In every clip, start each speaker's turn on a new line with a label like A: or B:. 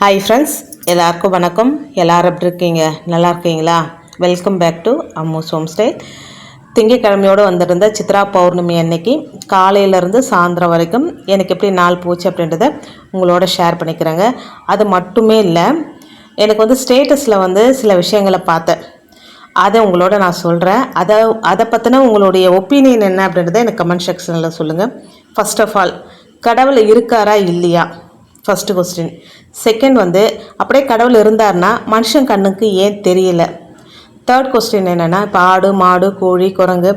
A: hi friends எல்லாருக்கும் வணக்கம் எல்லோரும் எப்படி இருக்கீங்க நல்லா இருக்கீங்களா welcome back to Ammu's home stay திங்கக்கிழமையோடு வந்திருந்த சித்ரா பௌர்ணமி அன்னைக்கு காலையிலேருந்து சாயந்தரம் வரைக்கும் எனக்கு எப்படி நாள் போச்சு அப்படின்றத உங்களோட ஷேர் பண்ணிக்கிறேங்க அது மட்டுமே இல்லை எனக்கு வந்து ஸ்டேட்டஸில் வந்து சில விஷயங்களை பார்த்தேன் அதை உங்களோட நான் சொல்கிறேன் அதை அதை பற்றின உங்களுடைய ஒப்பீனியன் என்ன அப்படின்றத எனக்கு கமெண்ட் செக்ஷனில் சொல்லுங்கள் ஃபஸ்ட் ஆஃப் ஆல் கடவுள் இருக்காரா இல்லையா ஃபஸ்ட்டு கொஸ்டின் செகண்ட் வந்து அப்படியே கடவுள் இருந்தார்னா மனுஷன் கண்ணுக்கு ஏன் தெரியல தேர்ட் கொஸ்டின் என்னென்னா இப்போ ஆடு மாடு கோழி குரங்கு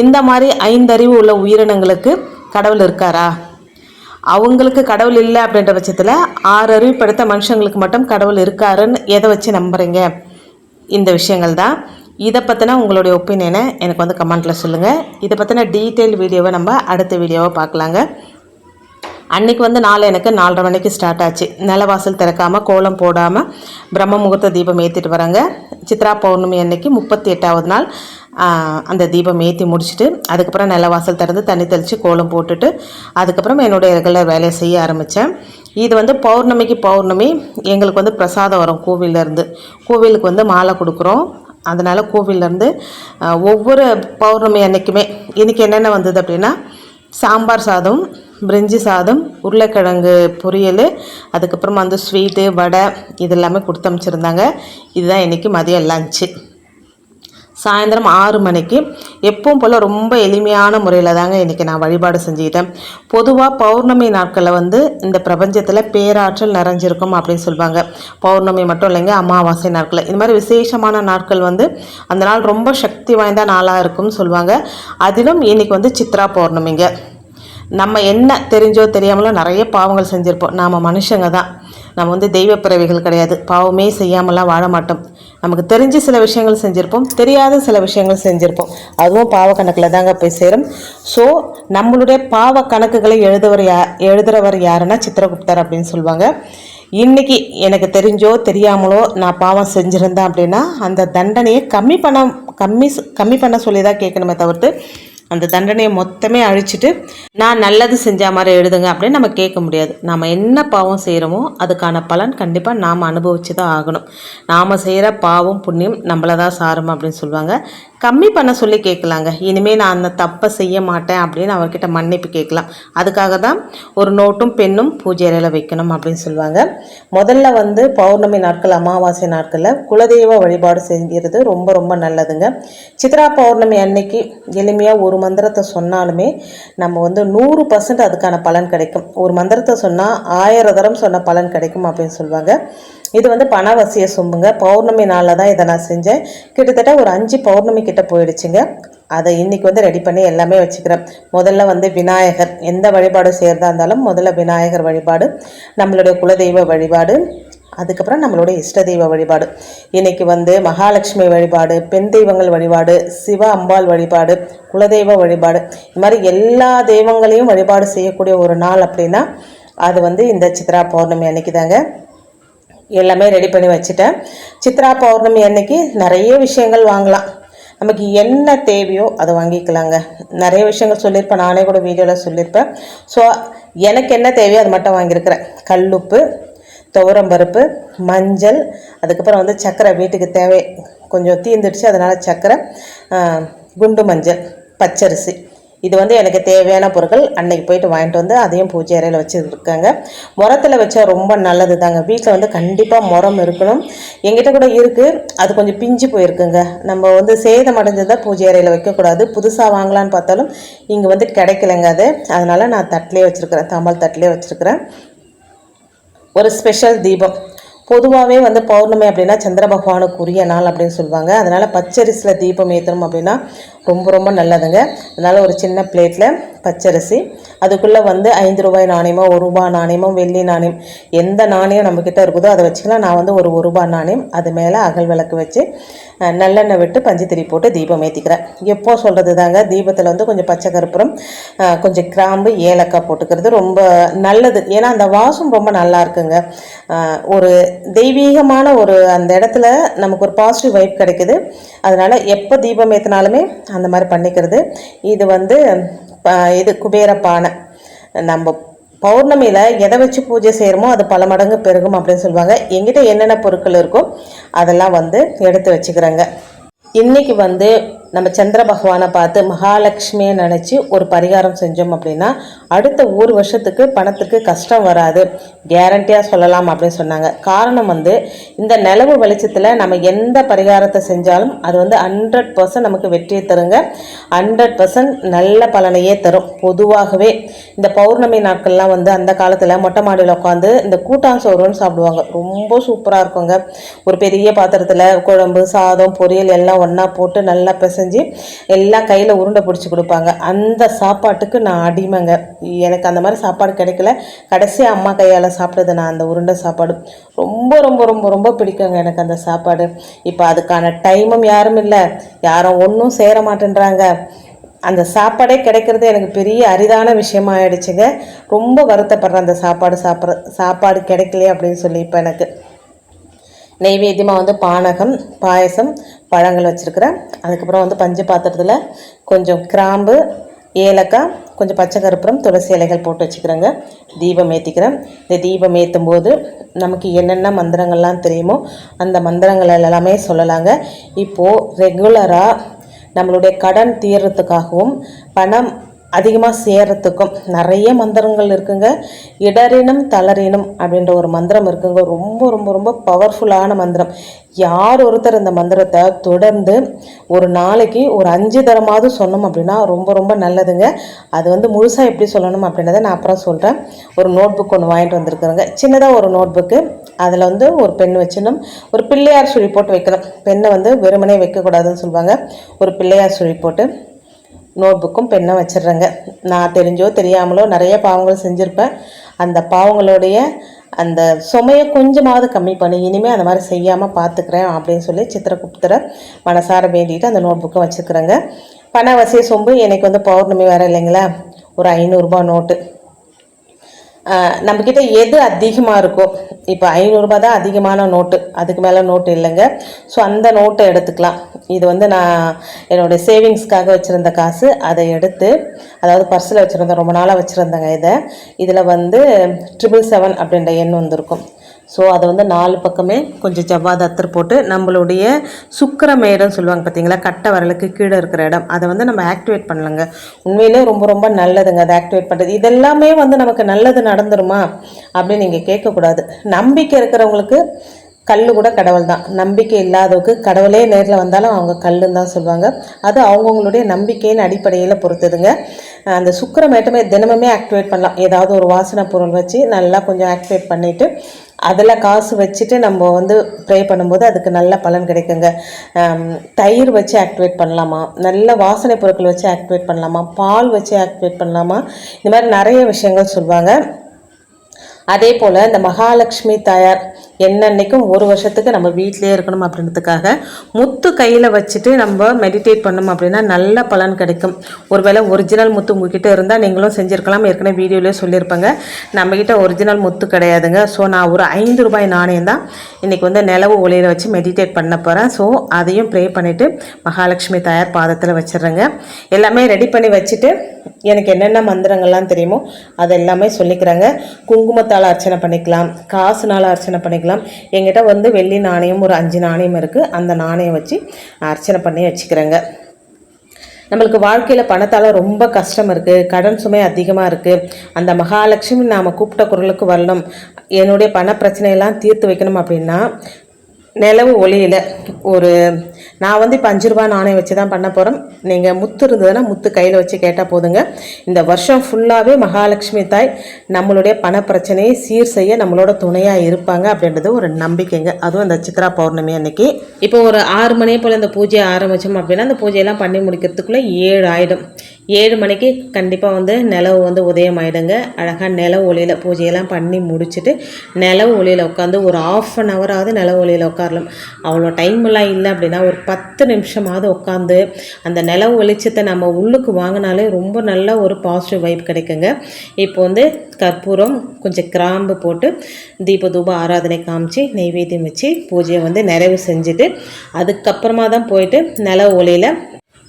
A: இந்த மாதிரி ஐந்தறிவு உள்ள உயிரினங்களுக்கு கடவுள் இருக்காரா அவங்களுக்கு கடவுள் இல்லை அப்படின்ற பட்சத்தில் ஆறு அறிவுப்படுத்த மனுஷங்களுக்கு மட்டும் கடவுள் இருக்காருன்னு எதை வச்சு நம்புகிறீங்க இந்த விஷயங்கள் தான் இதை பற்றின உங்களுடைய ஒப்பீனியனை எனக்கு வந்து கமெண்ட்டில் சொல்லுங்கள் இதை பற்றின டீட்டெயில் வீடியோவை நம்ம அடுத்த வீடியோவை பார்க்கலாங்க அன்னைக்கு வந்து நாலு எனக்கு நாலரை மணிக்கு ஸ்டார்ட் ஆச்சு நிலவாசல் திறக்காமல் கோலம் போடாமல் பிரம்ம முகூர்த்த தீபம் ஏற்றிட்டு வராங்க சித்ரா பௌர்ணமி அன்னைக்கு முப்பத்தி எட்டாவது நாள் அந்த தீபம் ஏற்றி முடிச்சுட்டு அதுக்கப்புறம் நிலவாசல் திறந்து தண்ணி தெளித்து கோலம் போட்டுட்டு அதுக்கப்புறம் என்னுடைய ரெகுலர் வேலையை செய்ய ஆரம்பித்தேன் இது வந்து பௌர்ணமிக்கு பௌர்ணமி எங்களுக்கு வந்து பிரசாதம் வரும் கோவிலேருந்து கோவிலுக்கு வந்து மாலை கொடுக்குறோம் அதனால் கோவிலேருந்து ஒவ்வொரு பௌர்ணமி அன்றைக்குமே இன்றைக்கி என்னென்ன வந்தது அப்படின்னா சாம்பார் சாதம் பிரிஞ்சி சாதம் உருளைக்கிழங்கு பொரியல் அதுக்கப்புறம் வந்து ஸ்வீட்டு வடை இதெல்லாமே கொடுத்து அமைச்சிருந்தாங்க இதுதான் இன்றைக்கி மதியம் லஞ்சு சாயந்தரம் ஆறு மணிக்கு எப்பவும் போல் ரொம்ப எளிமையான முறையில் தாங்க இன்றைக்கி நான் வழிபாடு செஞ்சுக்கிட்டேன் பொதுவாக பௌர்ணமி நாட்களில் வந்து இந்த பிரபஞ்சத்தில் பேராற்றல் நிறைஞ்சிருக்கும் அப்படின்னு சொல்லுவாங்க பௌர்ணமி மட்டும் இல்லைங்க அமாவாசை நாட்களில் இந்த மாதிரி விசேஷமான நாட்கள் வந்து அந்த நாள் ரொம்ப சக்தி வாய்ந்த நாளாக இருக்கும்னு சொல்லுவாங்க அதிலும் இன்றைக்கி வந்து சித்ரா பௌர்ணமிங்க நம்ம என்ன தெரிஞ்சோ தெரியாமலோ நிறைய பாவங்கள் செஞ்சுருப்போம் நாம் மனுஷங்க தான் நம்ம வந்து தெய்வ பிறவிகள் கிடையாது பாவமே செய்யாமலாம் வாழ மாட்டோம் நமக்கு தெரிஞ்ச சில விஷயங்கள் செஞ்சுருப்போம் தெரியாத சில விஷயங்கள் செஞ்சுருப்போம் அதுவும் பாவ கணக்கில் தாங்க போய் சேரும் ஸோ நம்மளுடைய பாவ கணக்குகளை எழுதுவர் யா எழுதுகிறவர் யாருன்னா சித்திரகுப்தர் அப்படின்னு சொல்லுவாங்க இன்றைக்கி எனக்கு தெரிஞ்சோ தெரியாமலோ நான் பாவம் செஞ்சுருந்தேன் அப்படின்னா அந்த தண்டனையை கம்மி பண்ண கம்மி கம்மி பண்ண சொல்லி தான் கேட்கணுமே தவிர்த்து அந்த தண்டனையை மொத்தமே அழிச்சிட்டு நான் நல்லது செஞ்ச மாதிரி எழுதுங்க அப்படின்னு நம்ம கேட்க முடியாது நாம் என்ன பாவம் செய்கிறோமோ அதுக்கான பலன் கண்டிப்பாக நாம் அனுபவிச்சு தான் ஆகணும் நாம் செய்கிற பாவம் புண்ணியம் நம்மளை தான் சாரும் அப்படின்னு சொல்லுவாங்க கம்மி பண்ண சொல்லி கேட்கலாங்க இனிமேல் நான் அந்த தப்பை செய்ய மாட்டேன் அப்படின்னு அவர்கிட்ட மன்னிப்பு கேட்கலாம் அதுக்காக தான் ஒரு நோட்டும் பெண்ணும் பூஜை அறையில் வைக்கணும் அப்படின்னு சொல்லுவாங்க முதல்ல வந்து பௌர்ணமி நாட்கள் அமாவாசை நாட்களில் குலதெய்வ வழிபாடு செய்கிறது ரொம்ப ரொம்ப நல்லதுங்க சித்ரா பௌர்ணமி அன்னைக்கு எளிமையாக ஒரு மந்திரத்தை சொன்னாலுமே நம்ம வந்து நூறு பர்சன்ட் அதுக்கான பலன் கிடைக்கும் ஒரு மந்திரத்தை சொன்னால் ஆயிரம் தரம் சொன்ன பலன் கிடைக்கும் அப்படின்னு சொல்லுவாங்க இது வந்து பணவசிய சொம்புங்க பௌர்ணமி நாளில் தான் இதை நான் செஞ்சேன் கிட்டத்தட்ட ஒரு அஞ்சு பௌர்ணமி கிட்ட போயிடுச்சுங்க அதை இன்னைக்கு வந்து ரெடி பண்ணி எல்லாமே வச்சுக்கிறேன் முதல்ல வந்து விநாயகர் எந்த வழிபாடு செய்கிறதா இருந்தாலும் முதல்ல விநாயகர் வழிபாடு நம்மளுடைய குலதெய்வ வழிபாடு அதுக்கப்புறம் நம்மளுடைய இஷ்ட தெய்வ வழிபாடு இன்றைக்கி வந்து மகாலட்சுமி வழிபாடு பெண் தெய்வங்கள் வழிபாடு சிவ அம்பாள் வழிபாடு குலதெய்வ வழிபாடு இது மாதிரி எல்லா தெய்வங்களையும் வழிபாடு செய்யக்கூடிய ஒரு நாள் அப்படின்னா அது வந்து இந்த சித்ரா பௌர்ணமி அன்னைக்கு தாங்க எல்லாமே ரெடி பண்ணி வச்சுட்டேன் சித்ரா பௌர்ணமி அன்னைக்கு நிறைய விஷயங்கள் வாங்கலாம் நமக்கு என்ன தேவையோ அதை வாங்கிக்கலாங்க நிறைய விஷயங்கள் சொல்லியிருப்பேன் நானே கூட வீடியோவில் சொல்லியிருப்பேன் ஸோ எனக்கு என்ன தேவையோ அது மட்டும் வாங்கியிருக்கிறேன் கல்லுப்பு துவரம் பருப்பு மஞ்சள் அதுக்கப்புறம் வந்து சர்க்கரை வீட்டுக்கு தேவை கொஞ்சம் தீந்துடுச்சு அதனால் சர்க்கரை குண்டு மஞ்சள் பச்சரிசி இது வந்து எனக்கு தேவையான பொருட்கள் அன்னைக்கு போயிட்டு வாங்கிட்டு வந்து அதையும் பூஜை அறையில் வச்சுருக்காங்க முரத்தில் வச்சா ரொம்ப நல்லது தாங்க வீட்டில் வந்து கண்டிப்பாக முரம் இருக்கணும் எங்கிட்ட கூட இருக்குது அது கொஞ்சம் பிஞ்சு போயிருக்குங்க நம்ம வந்து சேதம் அடைஞ்சதை பூஜை அறையில் வைக்கக்கூடாது புதுசாக வாங்கலான்னு பார்த்தாலும் இங்கே வந்து கிடைக்கலங்க அது அதனால் நான் தட்டிலே வச்சுருக்கிறேன் தாம்பால் தட்டிலே வச்சுருக்கிறேன் ஒரு ஸ்பெஷல் தீபம் பொதுவாகவே வந்து பௌர்ணமி அப்படின்னா சந்திர பகவானுக்குரிய நாள் அப்படின்னு சொல்லுவாங்க அதனால் பச்சரிசில் தீபம் ஏற்றணும் அப்படின்னா ரொம்ப ரொம்ப நல்லதுங்க அதனால் ஒரு சின்ன பிளேட்டில் பச்சரிசி அதுக்குள்ளே வந்து ஐந்து ரூபாய் நாணயமோ ஒரு ரூபாய் நாணயமோ வெள்ளி நாணயம் எந்த நாணயம் நம்மக்கிட்ட இருக்குதோ அதை வச்சுக்கலாம் நான் வந்து ஒரு ஒரு ரூபாய் நாணயம் அது மேலே அகல் விளக்கு வச்சு நல்லெண்ணெய் விட்டு பஞ்சுத்திரி போட்டு தீபம் ஏற்றிக்கிறேன் எப்போ சொல்கிறது தாங்க தீபத்தில் வந்து கொஞ்சம் பச்சை கருப்புறம் கொஞ்சம் கிராம்பு ஏலக்காய் போட்டுக்கிறது ரொம்ப நல்லது ஏன்னா அந்த வாசம் ரொம்ப நல்லா இருக்குங்க ஒரு தெய்வீகமான ஒரு அந்த இடத்துல நமக்கு ஒரு பாசிட்டிவ் வைப் கிடைக்குது அதனால் எப்போ தீபம் ஏற்றினாலுமே அந்த மாதிரி பண்ணிக்கிறது இது வந்து இது குபேர பானை நம்ம பௌர்ணமியில் எதை வச்சு பூஜை செய்கிறோமோ அது பல மடங்கு பெருகும் அப்படின்னு சொல்லுவாங்க எங்கிட்ட என்னென்ன பொருட்கள் இருக்கோ அதெல்லாம் வந்து எடுத்து வச்சுக்கிறேங்க இன்றைக்கி வந்து நம்ம சந்திர பகவானை பார்த்து மகாலட்சுமியை நினச்சி ஒரு பரிகாரம் செஞ்சோம் அப்படின்னா அடுத்த ஒரு வருஷத்துக்கு பணத்துக்கு கஷ்டம் வராது கேரண்டியாக சொல்லலாம் அப்படின்னு சொன்னாங்க காரணம் வந்து இந்த நிலவு வெளிச்சத்தில் நம்ம எந்த பரிகாரத்தை செஞ்சாலும் அது வந்து ஹண்ட்ரட் பர்சன்ட் நமக்கு வெற்றியை தருங்க ஹண்ட்ரட் பர்சன்ட் நல்ல பலனையே தரும் பொதுவாகவே இந்த பௌர்ணமி நாட்கள்லாம் வந்து அந்த காலத்தில் மொட்டை மாடியில் உட்காந்து இந்த சோறுன்னு சாப்பிடுவாங்க ரொம்ப சூப்பராக இருக்குங்க ஒரு பெரிய பாத்திரத்தில் குழம்பு சாதம் பொரியல் எல்லாம் ஒன்றா போட்டு நல்லா பெச செஞ்சு எல்லாம் கையில் உருண்டை பிடிச்சி கொடுப்பாங்க அந்த சாப்பாட்டுக்கு நான் அடிமைங்க எனக்கு அந்த மாதிரி சாப்பாடு கிடைக்கல கடைசியாக அம்மா கையால் சாப்பிட்டது நான் அந்த உருண்டை சாப்பாடு ரொம்ப ரொம்ப ரொம்ப ரொம்ப பிடிக்குங்க எனக்கு அந்த சாப்பாடு இப்போ அதுக்கான டைமும் யாரும் இல்லை யாரும் ஒன்றும் சேர மாட்டேன்றாங்க அந்த சாப்பாடே கிடைக்கிறது எனக்கு பெரிய அரிதான விஷயமா ஆயிடுச்சுங்க ரொம்ப வருத்தப்படுறேன் அந்த சாப்பாடு சாப்பிட்ற சாப்பாடு கிடைக்கலையே அப்படின்னு சொல்லி இப்போ எனக்கு நெய்வேத்தியமாக வந்து பானகம் பாயசம் பழங்கள் வச்சுருக்குறேன் அதுக்கப்புறம் வந்து பஞ்சு பாத்திரத்தில் கொஞ்சம் கிராம்பு ஏலக்காய் கொஞ்சம் பச்சை கருப்புறம் துளசி இலைகள் போட்டு வச்சுக்கிறேங்க தீபம் ஏற்றிக்கிறேன் இந்த தீபம் ஏற்றும் போது நமக்கு என்னென்ன மந்திரங்கள்லாம் தெரியுமோ அந்த மந்திரங்கள் எல்லாமே சொல்லலாங்க இப்போது ரெகுலராக நம்மளுடைய கடன் தீர்றதுக்காகவும் பணம் அதிகமாக சேரத்துக்கும் நிறைய மந்திரங்கள் இருக்குங்க இடரினம் தளரினம் அப்படின்ற ஒரு மந்திரம் இருக்குங்க ரொம்ப ரொம்ப ரொம்ப பவர்ஃபுல்லான மந்திரம் யார் ஒருத்தர் இந்த மந்திரத்தை தொடர்ந்து ஒரு நாளைக்கு ஒரு அஞ்சு தரமாவது சொன்னோம் அப்படின்னா ரொம்ப ரொம்ப நல்லதுங்க அது வந்து முழுசாக எப்படி சொல்லணும் அப்படின்றத நான் அப்புறம் சொல்கிறேன் ஒரு நோட் புக் ஒன்று வாங்கிட்டு வந்திருக்குறேங்க சின்னதாக ஒரு நோட் புக்கு அதில் வந்து ஒரு பெண் வச்சுனும் ஒரு பிள்ளையார் சுழி போட்டு வைக்கணும் பெண்ணை வந்து வெறுமனே வைக்கக்கூடாதுன்னு சொல்லுவாங்க ஒரு பிள்ளையார் சுழி போட்டு நோட் புக்கும் பெண்ணும் வச்சிடுறேங்க நான் தெரிஞ்சோ தெரியாமலோ நிறைய பாவங்கள் செஞ்சுருப்பேன் அந்த பாவங்களுடைய அந்த சுமையை கொஞ்சமாவது கம்மி பண்ணி இனிமேல் அந்த மாதிரி செய்யாமல் பார்த்துக்கிறேன் அப்படின்னு சொல்லி சித்திரகுப்தரை மனசார வேண்டிட்டு அந்த நோட் புக்கை வச்சுக்கிறேங்க பண வசிய சொம்பு எனக்கு வந்து பௌர்ணமி வேறு இல்லைங்களா ஒரு ஐநூறுரூபா நோட்டு நம்மக்கிட்ட எது அதிகமாக இருக்கோ இப்போ ஐநூறுரூபா தான் அதிகமான நோட்டு அதுக்கு மேலே நோட்டு இல்லைங்க ஸோ அந்த நோட்டை எடுத்துக்கலாம் இது வந்து நான் என்னுடைய சேவிங்ஸ்க்காக வச்சுருந்த காசு அதை எடுத்து அதாவது பர்ஸில் வச்சுருந்தேன் ரொம்ப நாளாக வச்சுருந்தேங்க இதை இதில் வந்து ட்ரிபிள் செவன் அப்படின்ற எண் வந்திருக்கும் ஸோ அதை வந்து நாலு பக்கமே கொஞ்சம் ஜவ்வாத அத்தர் போட்டு நம்மளுடைய இடம் சொல்லுவாங்க பார்த்தீங்களா கட்டை வரலுக்கு கீழே இருக்கிற இடம் அதை வந்து நம்ம ஆக்டிவேட் பண்ணலங்க உண்மையிலே ரொம்ப ரொம்ப நல்லதுங்க அதை ஆக்டிவேட் பண்ணுறது இதெல்லாமே வந்து நமக்கு நல்லது நடந்துருமா அப்படின்னு நீங்கள் கேட்கக்கூடாது நம்பிக்கை இருக்கிறவங்களுக்கு கல் கூட கடவுள் தான் நம்பிக்கை இல்லாதவுக்கு கடவுளே நேரில் வந்தாலும் அவங்க கல்லுன்னு தான் சொல்லுவாங்க அது அவங்கவுங்களுடைய நம்பிக்கையின் அடிப்படையில் பொறுத்ததுங்க அந்த சுக்கரமேட்டமே தினமுமே ஆக்டிவேட் பண்ணலாம் ஏதாவது ஒரு வாசனை பொருள் வச்சு நல்லா கொஞ்சம் ஆக்டிவேட் பண்ணிவிட்டு அதில் காசு வச்சுட்டு நம்ம வந்து ப்ரே பண்ணும்போது அதுக்கு நல்ல பலன் கிடைக்குங்க தயிர் வச்சு ஆக்டிவேட் பண்ணலாமா நல்ல வாசனை பொருட்கள் வச்சு ஆக்டிவேட் பண்ணலாமா பால் வச்சு ஆக்டிவேட் பண்ணலாமா இந்த மாதிரி நிறைய விஷயங்கள் சொல்லுவாங்க அதே போல் இந்த மகாலட்சுமி தாயார் என்னன்னைக்கும் ஒரு வருஷத்துக்கு நம்ம வீட்டிலே இருக்கணும் அப்படின்றதுக்காக முத்து கையில் வச்சுட்டு நம்ம மெடிடேட் பண்ணோம் அப்படின்னா நல்ல பலன் கிடைக்கும் ஒருவேளை ஒரிஜினல் முத்து உங்ககிட்ட இருந்தால் நீங்களும் செஞ்சுருக்கலாம் ஏற்கனவே வீடியோலேயே சொல்லியிருப்பாங்க நம்மக்கிட்ட ஒரிஜினல் முத்து கிடையாதுங்க ஸோ நான் ஒரு ஐந்து ரூபாய் நாணயம் தான் இன்றைக்கி வந்து நிலவு ஒளியில் வச்சு மெடிடேட் பண்ண போகிறேன் ஸோ அதையும் ப்ரே பண்ணிவிட்டு மகாலட்சுமி தயார் பாதத்தில் வச்சிடுறேங்க எல்லாமே ரெடி பண்ணி வச்சுட்டு எனக்கு என்னென்ன மந்திரங்கள்லாம் தெரியுமோ அதெல்லாமே எல்லாமே சொல்லிக்கிறாங்க குங்குமத்தால் அர்ச்சனை பண்ணிக்கலாம் காசுனால் அர்ச்சனை பண்ணிக்கலாம் பண்ணிக்கலாம் எங்கிட்ட வந்து வெள்ளி நாணயம் ஒரு அஞ்சு நாணயம் இருக்குது அந்த நாணயம் வச்சு அர்ச்சனை பண்ணி வச்சுக்கிறேங்க நம்மளுக்கு வாழ்க்கையில் பணத்தால் ரொம்ப கஷ்டம் இருக்குது கடன் சுமை அதிகமாக இருக்குது அந்த மகாலட்சுமி நாம் கூப்பிட்ட குரலுக்கு வரணும் என்னுடைய பண பிரச்சனையெல்லாம் தீர்த்து வைக்கணும் அப்படின்னா நிலவு ஒளியில் ஒரு நான் வந்து இப்போ அஞ்சு ரூபா நாணயம் வச்சு தான் பண்ண போகிறோம் நீங்கள் முத்து இருந்ததுன்னா முத்து கையில் வச்சு கேட்டால் போதுங்க இந்த வருஷம் ஃபுல்லாகவே மகாலட்சுமி தாய் நம்மளுடைய பண பிரச்சனையை சீர் செய்ய நம்மளோட துணையாக இருப்பாங்க அப்படின்றது ஒரு நம்பிக்கைங்க அதுவும் இந்த சித்ரா பௌர்ணமி அன்னைக்கு இப்போ ஒரு ஆறு மணி போல் இந்த பூஜையை ஆரம்பித்தோம் அப்படின்னா அந்த பூஜையெல்லாம் பண்ணி முடிக்கிறதுக்குள்ளே ஏழு ஆயிடும் ஏழு மணிக்கு கண்டிப்பாக வந்து நிலவு வந்து உதயம் ஆகிடுங்க அழகாக நில ஒளியில் பூஜையெல்லாம் பண்ணி முடிச்சுட்டு நில ஒளியில் உட்காந்து ஒரு ஆஃப் அன் ஹவராவது நில ஒளியில் உட்காரலாம் அவ்வளோ டைம்லாம் இல்லை அப்படின்னா ஒரு பத்து நிமிஷமாவது உட்காந்து அந்த நில வெளிச்சத்தை நம்ம உள்ளுக்கு வாங்கினாலே ரொம்ப நல்ல ஒரு பாசிட்டிவ் வைப் கிடைக்குங்க இப்போ வந்து கற்பூரம் கொஞ்சம் கிராம்பு போட்டு தீப தூப ஆராதனை காமிச்சு நெய்வேத்தியம் வச்சு பூஜையை வந்து நிறைவு செஞ்சுட்டு அதுக்கப்புறமா தான் போயிட்டு நில ஒளியில்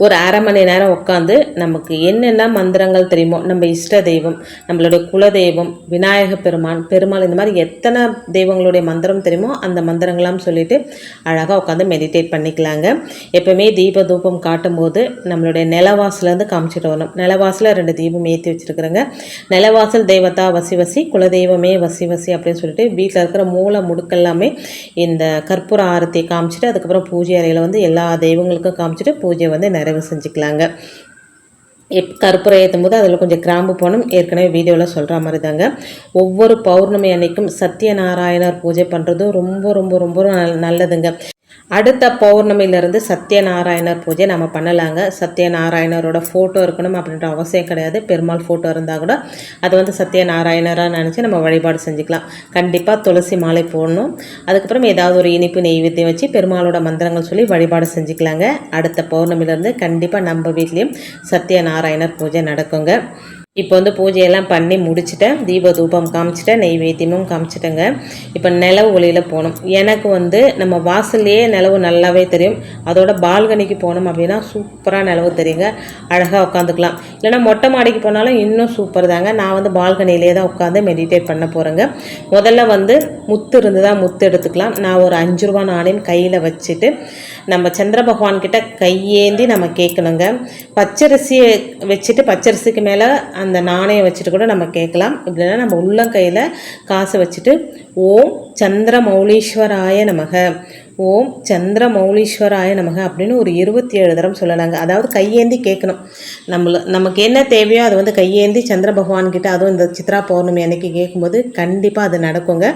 A: ஒரு அரை மணி நேரம் உட்காந்து நமக்கு என்னென்ன மந்திரங்கள் தெரியுமோ நம்ம இஷ்ட தெய்வம் நம்மளுடைய குல தெய்வம் விநாயக பெருமான் பெருமாள் இந்த மாதிரி எத்தனை தெய்வங்களுடைய மந்திரம் தெரியுமோ அந்த மந்திரங்களாம் சொல்லிவிட்டு அழகாக உட்காந்து மெடிடேட் பண்ணிக்கலாங்க எப்போவுமே தீப தூபம் காட்டும்போது நம்மளுடைய நிலவாசிலேருந்து காமிச்சிட்டு வரணும் நிலவாசில் ரெண்டு தீபம் ஏற்றி வச்சுருக்குறேங்க நிலவாசல் தெய்வத்தா வசி வசி குலதெய்வமே வசி வசி அப்படின்னு சொல்லிட்டு வீட்டில் இருக்கிற மூளை முடுக்கெல்லாமே இந்த கற்பூர ஆரத்தியை காமிச்சிட்டு அதுக்கப்புறம் பூஜை அறையில் வந்து எல்லா தெய்வங்களுக்கும் காமிச்சிட்டு பூஜை வந்து நிறைய நிறைவு செஞ்சுக்கலாங்க எப் கருப்புரை ஏற்றும் போது அதில் கொஞ்சம் கிராம்பு போகணும் ஏற்கனவே வீடியோவில் சொல்கிற மாதிரி தாங்க ஒவ்வொரு பௌர்ணமி அன்னைக்கும் சத்யநாராயணர் பூஜை பண்ணுறதும் ரொம்ப ரொம்ப ரொம்ப நல்லதுங்க அடுத்த பௌர்ணமியிலேருந்து சத்யநாராயணர் பூஜை நம்ம பண்ணலாங்க சத்யநாராயணரோட ஃபோட்டோ இருக்கணும் அப்படின்ற அவசியம் கிடையாது பெருமாள் ஃபோட்டோ இருந்தால் கூட அது வந்து சத்யநாராயணராக நினச்சி நம்ம வழிபாடு செஞ்சுக்கலாம் கண்டிப்பாக துளசி மாலை போடணும் அதுக்கப்புறம் ஏதாவது ஒரு இனிப்பு நெய்வேத்தியம் வச்சு பெருமாளோட மந்திரங்கள் சொல்லி வழிபாடு செஞ்சுக்கலாங்க அடுத்த பௌர்ணமியிலேருந்து கண்டிப்பாக நம்ம வீட்லேயும் சத்யநாராயணர் பூஜை நடக்குங்க இப்போ வந்து பூஜையெல்லாம் பண்ணி முடிச்சுட்டேன் தீப தூபம் காமிச்சிட்டேன் நெய்வேத்தியமும் காமிச்சிட்டேங்க இப்போ நிலவு ஒளியில் போகணும் எனக்கு வந்து நம்ம வாசல்லையே நிலவு நல்லாவே தெரியும் அதோட பால்கனிக்கு போனோம் அப்படின்னா சூப்பராக நிலவு தெரியுங்க அழகாக உட்காந்துக்கலாம் இல்லைனா மொட்டை மாடிக்கு போனாலும் இன்னும் சூப்பர் தாங்க நான் வந்து பால்கனிலே தான் உட்காந்து மெடிடேட் பண்ண போகிறேங்க முதல்ல வந்து முத்து இருந்து தான் முத்து எடுத்துக்கலாம் நான் ஒரு அஞ்சு ரூபா நாணயம் கையில் வச்சுட்டு நம்ம சந்திர பகவான்கிட்ட கையேந்தி நம்ம கேட்கணுங்க பச்சரிசியை வச்சுட்டு பச்சரிசிக்கு மேலே அந்த நாணயம் வச்சுட்டு கூட நம்ம கேட்கலாம் இல்லைன்னா நம்ம உள்ளங்கையில் காசை வச்சுட்டு ஓம் சந்திரமௌலீஸ்வராய நமக ஓம் சந்திர மௌலீஸ்வராய நமக அப்படின்னு ஒரு இருபத்தி ஏழு தரம் சொல்லலாங்க அதாவது கையேந்தி கேட்கணும் நம்மள நமக்கு என்ன தேவையோ அது வந்து கையேந்தி சந்திர பகவான்கிட்ட அதுவும் இந்த சித்ரா பௌர்ணமி அன்னைக்கு கேட்கும்போது கண்டிப்பாக அது நடக்குங்க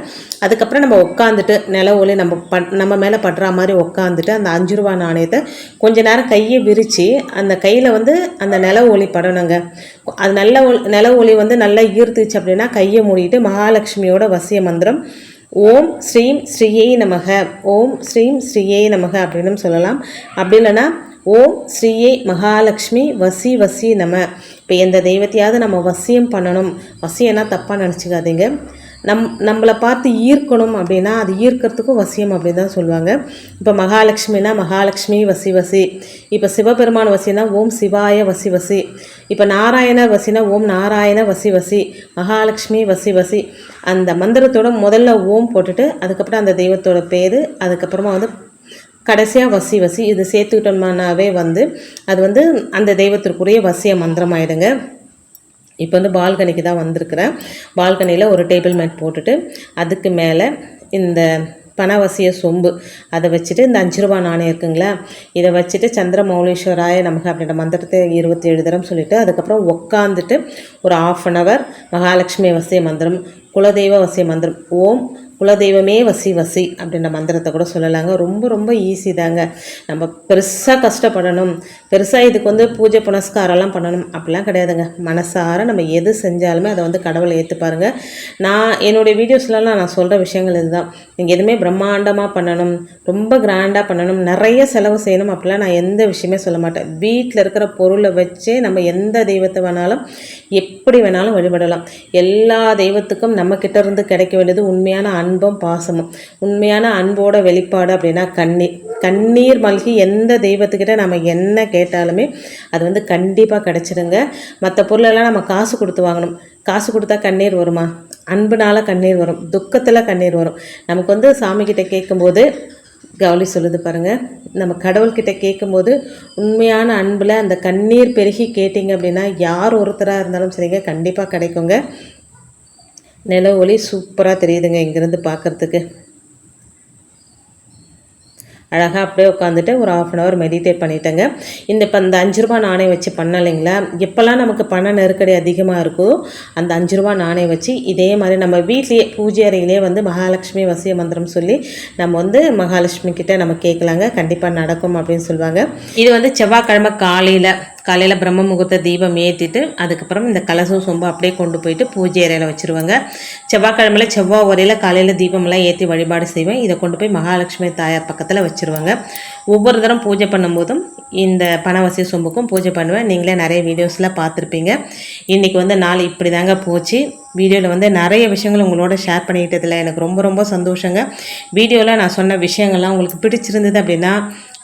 A: அதுக்கப்புறம் நம்ம உட்காந்துட்டு நில ஒளி நம்ம ப நம்ம மேலே படுற மாதிரி உட்காந்துட்டு அந்த அஞ்சு ரூபா நாணயத்தை கொஞ்ச நேரம் கையை விரித்து அந்த கையில் வந்து அந்த நில ஒளி படணுங்க அது நல்ல ஒளி நில ஒளி வந்து நல்லா ஈர்த்துச்சு அப்படின்னா கையை மூடிட்டு மகாலட்சுமியோட வசிய மந்திரம் ஓம் ஸ்ரீம் ஸ்ரீயே நமக ஓம் ஸ்ரீம் ஸ்ரீயே நமக அப்படின்னு சொல்லலாம் அப்படி இல்லைன்னா ஓம் ஸ்ரீயே மகாலட்சுமி வசி வசி நம இப்போ எந்த தெய்வத்தையாவது நம்ம வசியம் பண்ணணும் வசியம்னா தப்பாக நினச்சிக்காதீங்க நம் நம்மளை பார்த்து ஈர்க்கணும் அப்படின்னா அது ஈர்க்கிறதுக்கும் வசியம் அப்படி தான் சொல்லுவாங்க இப்போ மகாலட்சுமினா மகாலட்சுமி வசி வசி இப்போ சிவபெருமான் வசினா ஓம் சிவாய வசி வசி இப்போ நாராயண வசினா ஓம் நாராயண வசி வசி மகாலட்சுமி வசி வசி அந்த மந்திரத்தோட முதல்ல ஓம் போட்டுட்டு அதுக்கப்புறம் அந்த தெய்வத்தோட பேர் அதுக்கப்புறமா வந்து கடைசியாக வசி வசி இது சேர்த்துக்கிட்டோம்னாவே வந்து அது வந்து அந்த தெய்வத்திற்குரிய வசிய மந்திரம் ஆயிடுங்க இப்போ வந்து பால்கனிக்கு தான் வந்திருக்கிறேன் பால்கனியில் ஒரு டேபிள் மேட் போட்டுட்டு அதுக்கு மேலே இந்த பணவசிய சொம்பு அதை வச்சுட்டு இந்த அஞ்சு ரூபா நாணயம் இருக்குங்களா இதை வச்சுட்டு சந்திர மௌலீஸ்வராய நமக்கு அப்படின்ற மந்திரத்தை இருபத்தி ஏழு தரம் சொல்லிவிட்டு அதுக்கப்புறம் உட்காந்துட்டு ஒரு ஆஃப் அன் ஹவர் மகாலட்சுமி வசிய மந்திரம் குலதெய்வ வசிய மந்திரம் ஓம் குலதெய்வமே வசி வசி அப்படின்ற மந்திரத்தை கூட சொல்லலாங்க ரொம்ப ரொம்ப ஈஸி தாங்க நம்ம பெருசாக கஷ்டப்படணும் பெருசாக இதுக்கு வந்து பூஜை புனஸ்காரம்லாம் பண்ணணும் அப்படிலாம் கிடையாதுங்க மனசார நம்ம எது செஞ்சாலுமே அதை வந்து கடவுளை ஏற்றுப்பாருங்க நான் என்னுடைய வீடியோஸ்லலாம் நான் சொல்கிற விஷயங்கள் இதுதான் நீங்கள் எதுவுமே பிரம்மாண்டமாக பண்ணணும் ரொம்ப கிராண்டாக பண்ணணும் நிறைய செலவு செய்யணும் அப்படிலாம் நான் எந்த விஷயமே சொல்ல மாட்டேன் வீட்டில் இருக்கிற பொருளை வச்சே நம்ம எந்த தெய்வத்தை வேணாலும் எப்படி வேணாலும் வழிபடலாம் எல்லா தெய்வத்துக்கும் நம்மக்கிட்ட இருந்து கிடைக்க வேண்டியது உண்மையான அன்பும் பாசமும் உண்மையான அன்போட வெளிப்பாடு அப்படின்னா கண்ணீர் கண்ணீர் மல்கி எந்த தெய்வத்துக்கிட்ட நம்ம என்ன கேட்டாலுமே அது வந்து கண்டிப்பாக கிடச்சிடுங்க மற்ற பொருளெல்லாம் நம்ம காசு கொடுத்து வாங்கணும் காசு கொடுத்தா கண்ணீர் வருமா அன்புனால் கண்ணீர் வரும் துக்கத்தில் கண்ணீர் வரும் நமக்கு வந்து சாமிக்கிட்ட கேட்கும்போது கவலி சொல்லுது பாருங்கள் நம்ம கடவுள்கிட்ட கேட்கும்போது உண்மையான அன்பில் அந்த கண்ணீர் பெருகி கேட்டிங்க அப்படின்னா யார் ஒருத்தராக இருந்தாலும் சரிங்க கண்டிப்பாக கிடைக்குங்க நில ஒளி சூப்பராக தெரியுதுங்க இங்கேருந்து பார்க்குறதுக்கு அழகாக அப்படியே உட்காந்துட்டு ஒரு ஆஃப் அன் ஹவர் மெடிடேட் பண்ணிட்டேங்க இந்த இப்போ அந்த அஞ்சு ரூபா நாணயம் வச்சு பண்ண இல்லைங்களா எப்போல்லாம் நமக்கு பண நெருக்கடி அதிகமாக இருக்கோ அந்த அஞ்சு ரூபா நாணயம் வச்சு இதே மாதிரி நம்ம வீட்லேயே பூஜை அறையிலே வந்து மகாலட்சுமி வசிய மந்திரம் சொல்லி நம்ம வந்து மகாலட்சுமி கிட்டே நம்ம கேட்கலாங்க கண்டிப்பாக நடக்கும் அப்படின்னு சொல்லுவாங்க இது வந்து செவ்வாய்க்கிழமை காலையில் காலையில் பிரம்ம முகூர்த்த தீபம் ஏற்றிட்டு அதுக்கப்புறம் இந்த கலசம் சொம்பு அப்படியே கொண்டு போயிட்டு பூஜை அறையில் வச்சுருவாங்க செவ்வாய்க்கிழமையில் செவ்வாய் உரையில் காலையில் தீபமெல்லாம் ஏற்றி வழிபாடு செய்வேன் இதை கொண்டு போய் மகாலட்சுமி தாயார் பக்கத்தில் வச்சுருவாங்க ஒவ்வொரு தரம் பூஜை பண்ணும்போதும் இந்த பணவசிய சொம்புக்கும் பூஜை பண்ணுவேன் நீங்களே நிறைய வீடியோஸ்லாம் பார்த்துருப்பீங்க இன்றைக்கி வந்து நாள் இப்படி தாங்க போச்சு வீடியோவில் வந்து நிறைய விஷயங்கள் உங்களோட ஷேர் பண்ணிக்கிட்டதில் எனக்கு ரொம்ப ரொம்ப சந்தோஷங்க வீடியோவில் நான் சொன்ன விஷயங்கள்லாம் உங்களுக்கு பிடிச்சிருந்தது அப்படின்னா